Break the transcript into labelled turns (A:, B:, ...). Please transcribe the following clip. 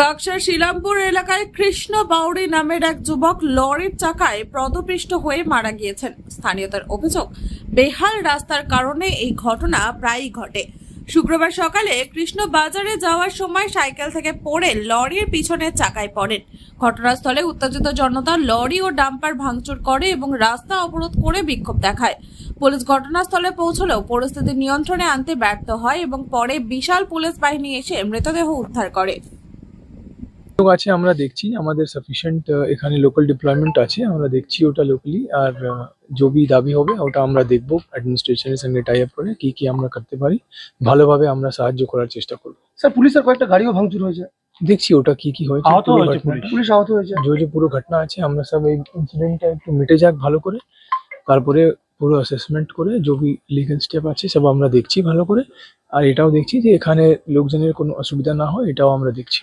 A: কাকসার শিলামপুর এলাকায় কৃষ্ণ বাউরি নামের এক যুবক লরির চাকায় পদপৃষ্ট হয়ে মারা গিয়েছেন। স্থানীয়তার অভিযোগ, বেহাল রাস্তার কারণে এই ঘটনা প্রায়ই ঘটে। শুক্রবার সকালে কৃষ্ণ বাজারে যাওয়ার সময় সাইকেল থেকে পড়ে লরির পিছনের চাকায় পড়েন। ঘটনাস্থলে উত্তেজিত জনতা লরি ও ডাম্পার ভাঙচুর করে এবং রাস্তা অবরোধ করে বিক্ষোভ দেখায়। পুলিশ ঘটনাস্থলে পৌঁছলেও পরিস্থিতি নিয়ন্ত্রণে আনতে ব্যর্থ হয় এবং পরে বিশাল পুলিশ বাহিনী এসে মৃতদেহ উদ্ধার করে।
B: লোক আছে আমরা দেখছি। আমাদের সাফিসিয়েন্ট এখানে লোকাল ডিপ্লয়মেন্ট আছে আমরা দেখছি ওটা লোকালি আর जो দাবি হবে ওটা আমরা দেখব অ্যাডমিনিস্ট্রেশনের সঙ্গে টাই আপ করে কি কি আমরা করতে পারি। ভালোভাবে আমরা সাহায্য করার চেষ্টা করব।
C: স্যার পুলিশের কয়েকটা গাড়িও ভাঙচুর হয়েছে।
B: দেখছি ওটা কি কি হয়েছে। পুরো
C: পুলিশ আহত হয়েছে।
B: যে যে পুরো ঘটনা আছে আমরা সব এই ইনসিডেন্টটা একটু মিটে যাক ভালো করে। তারপরে পুরো অ্যাসেসমেন্ট করে যে বি লিগ্যাল স্টেপ আছে সব আমরা দেখছি ভালো করে। আর এটাও দেখছি যে এখানে লোকজনের কোনো অসুবিধা না হয় এটাও আমরা দেখছি।